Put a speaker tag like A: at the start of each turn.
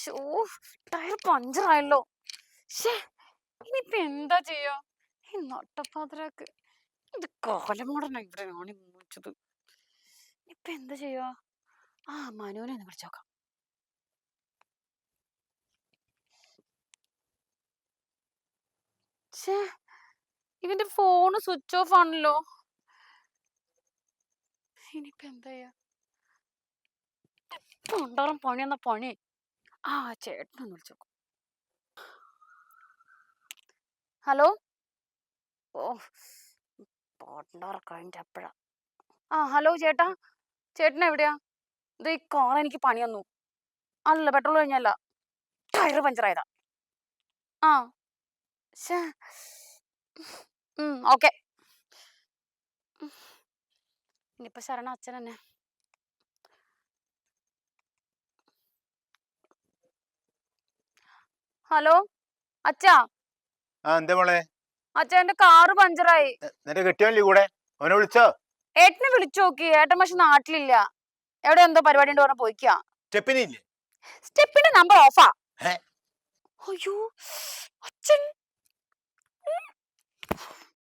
A: Show tyre പഞ്ചറായല്ലോ. ഷേ ഇനിയിപ്പൊ എന്താ ചെയ്യോ? ഈ നട്ടപ്പാതിരാക്ക് ഇത് കാലമോടന ഇവിടെ ഓണി വിളിച്ചത് ഇപ്പൊ എന്താ ചെയ്യോ? ആ മനുവിനെ ഒന്ന് വിളിച്ചു നോക്കാം. ഛേ ഇവന്റെ ഫോണ് സ്വിച്ച് ഓഫ് ആണല്ലോ. ഇനിയിപ്പോ എന്താ ചെയ്യാ? ഉണ്ടാറും പണി എന്ന പണി? ആ ചേട്ടനൊന്ന് വിളിച്ചു ഹലോ? ഓ പണ്ടാറ കഴിഞ്ഞപ്പോഴാ ആ ഹലോ ചേട്ടാ. ചേട്ടൻ എവിടെയാ? ഇത് ഈ കാർ എനിക്ക് പണി തന്നു അല്ല പെട്രോൾ കഴിഞ്ഞല്ല. ടയർ പഞ്ചറായതാ ആ. ഓക്കെ. ഇനിയിപ്പോ ശരണ അച്ഛൻ തന്നെ. ഹലോ അച്ഛാ.
B: ആ എന്താ മോളെ?
A: അച്ഛാ എന്റെ കാറ് പഞ്ചറായി.
B: നിന്റെ കെട്ടിയല്ലേ കൂടെ? അവനെ വിളിച്ചോ?
A: ഏട്ടനെ വിളിച്ചു നോക്കി. ഏട്ടൻ പക്ഷെ നാട്ടിലില്ല. എവിടെ എന്തോ പരിപാടി ഉണ്ട് പറഞ്ഞ പോയിക്കാ.
B: സ്റ്റെപ്പിനില്ലേ?
A: സ്റ്റെപ്പിന്റെ നമ്പർ ഓഫാ? അയ്യോ അച്ഛൻ